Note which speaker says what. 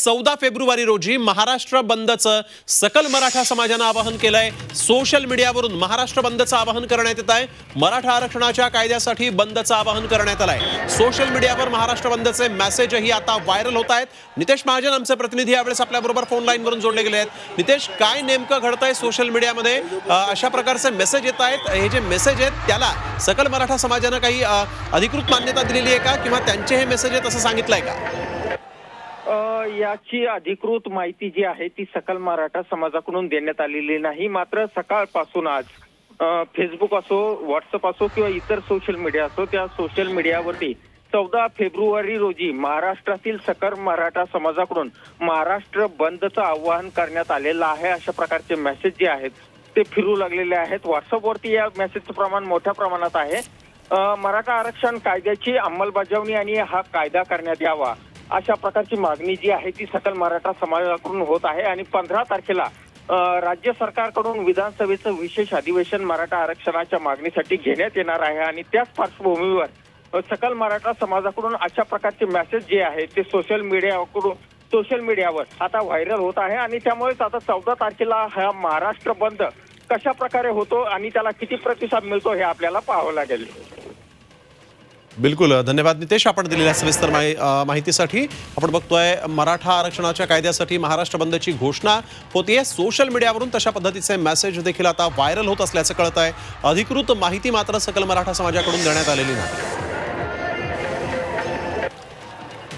Speaker 1: चौदा फेब्रुवारी रोजी महाराष्ट्र बंदचं सकल मराठा समाजानं आवाहन केलंय. सोशल मीडियावरून महाराष्ट्र बंदचं आवाहन करण्यात येत आहे. मराठा आरक्षणाच्या कायद्यासाठी बंदचं आवाहन करण्यात आलंय. सोशल मीडियावर महाराष्ट्र बंदचे मेसेजही आता व्हायरल होत आहेत. नितेश महाजन आमचे प्रतिनिधी यावेळेस आपल्याबरोबर फोन लाईनवरून जोडले गेले आहेत. नितेश काय नेमकं घडतंय सोशल मीडियामध्ये? अशा प्रकारचे मेसेज येत आहेत. हे जे मेसेज आहेत त्याला सकल मराठा समाजानं काही अधिकृत मान्यता दिलेली आहे का? किंवा त्यांचे हे मेसेज आहेत असं सांगितलंय का?
Speaker 2: याची अधिकृत माहिती जी आहे ती सकल मराठा समाजाकडून देण्यात आलेली नाही. मात्र सकाळपासून आज फेसबुक असो व्हॉट्सअप असो किंवा इतर सोशल मीडिया असो त्या सोशल मीडियावरती चौदा फेब्रुवारी रोजी महाराष्ट्रातील सकल मराठा समाजाकडून महाराष्ट्र बंदचं आवाहन करण्यात आलेलं आहे. अशा प्रकारचे मेसेज जे आहेत ते फिरू लागलेले आहेत. व्हॉट्सअपवरती या मेसेजचं प्रमाण मोठ्या प्रमाणात आहे. मराठा आरक्षण कायद्याची अंमलबजावणी आणि हा कायदा करण्यात यावा. अशा प्रकारची मागणी जी आहे ती सकल मराठा समाजाकडून होत आहे आणि पंधरा तारखेला राज्य सरकारकडून विधानसभेचं विशेष अधिवेशन मराठा आरक्षणाच्या मागणीसाठी घेण्यात येणार आहे आणि त्याच पार्श्वभूमीवर सकल मराठा समाजाकडून अशा प्रकारचे मेसेज जे आहे ते सोशल मीडियाकडून सोशल मीडियावर आता व्हायरल होत आहे आणि त्यामुळेच आता चौदा तारखेला हा महाराष्ट्र बंद कशा प्रकारे होतो आणि त्याला किती प्रतिसाद मिळतो हे आपल्याला पाहावं लागेल.
Speaker 1: बिलकुल. धन्यवाद नितेश. आपण दिलेल्या सविस्तर माहि- माहितीसाठी आपण बघतोय मराठा आरक्षणाच्या कायद्यासाठी महाराष्ट्र बंदची घोषणा होतीये. सोशल मीडियावरून तशा पद्धतीचे मेसेज देखील आता व्हायरल होत असल्याचं कळत आहे अधिकृत माहिती मात्र सकल मराठा समाजाकडून देण्यात आलेली नाही.